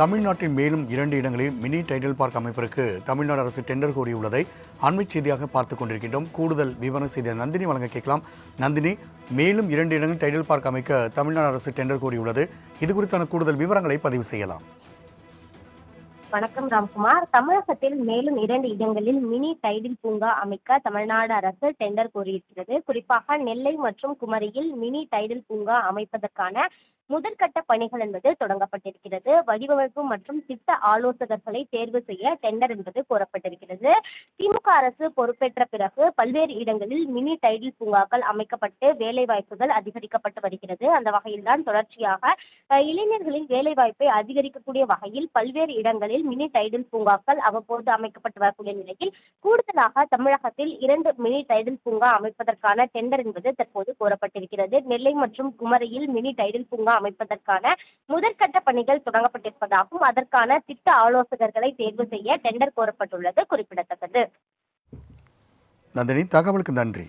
தமிழ்நாட்டின் மேலும் இரண்டு இடங்களில் மினி டைடல் பார்க் அமைப்பிற்கு தமிழ்நாடு அரசு டெண்டர் கோரியுள்ளதை அண்மை செய்தியாக பார்த்துக் கொண்டிருக்கின்றோம். கூடுதல் விவரம் செய்த நந்தினி வழங்க கேட்கலாம். நந்தினி மேலும் இரண்டு இடங்களில் டைடல் பார்க் அமைக்க தமிழ்நாடு அரசு டெண்டர் கோரியுள்ளது. இது குறித்தான கூடுதல் விவரங்களை பதிவு செய்யலாம். வணக்கம் ராம்குமார். தமிழகத்தில் மேலும் இரண்டு இடங்களில் மினி டைடில் பூங்கா அமைக்க தமிழ்நாடு அரசு டெண்டர் கோரியிருக்கிறது. குறிப்பாக நெல்லை மற்றும் குமரியில் மினி டைடில் பூங்கா அமைப்பதற்கான முதற்கட்ட பணிகள் என்பது தொடங்கப்பட்டிருக்கிறது. வடிவமைப்பு மற்றும் திட்ட ஆலோசகர்களை தேர்வு செய்ய டெண்டர் என்பது கோரப்பட்டிருக்கிறது. திமுக அரசு பொறுப்பேற்ற பிறகு பல்வேறு இடங்களில் மினி டைடில் பூங்காக்கள் அமைக்கப்பட்டு வேலை வாய்ப்புகள் அதிகரிக்கப்பட்டு வருகிறது. அந்த வகையில்தான் தொடர்ச்சியாக இளைஞர்களின் வேலை வாய்ப்பை அதிகரிக்கக்கூடிய வகையில் பல்வேறு இடங்களில் மினி டைடில் பூங்காக்கள் அவ்வப்போது அமைக்கப்பட்டு வரக்கூடிய நிலையில் கூடுதலாக தமிழகத்தில் இரண்டு மினி டைடில் பூங்கா அமைப்பதற்கான டெண்டர் என்பது தற்போது கோரப்பட்டிருக்கிறது. நெல்லை மற்றும் குமரியில் மினி டைடில் பூங்கா அமைப்பதற்கான முதற்கட்ட பணிகள் தொடங்கப்பட்டிருப்பதாகவும் அதற்கான திட்ட ஆலோசகர்களை தேர்வு செய்ய டெண்டர் கோரப்பட்டுள்ளது குறிப்பிடத்தக்கது. நந்தினி தகவலுக்கு நன்றி.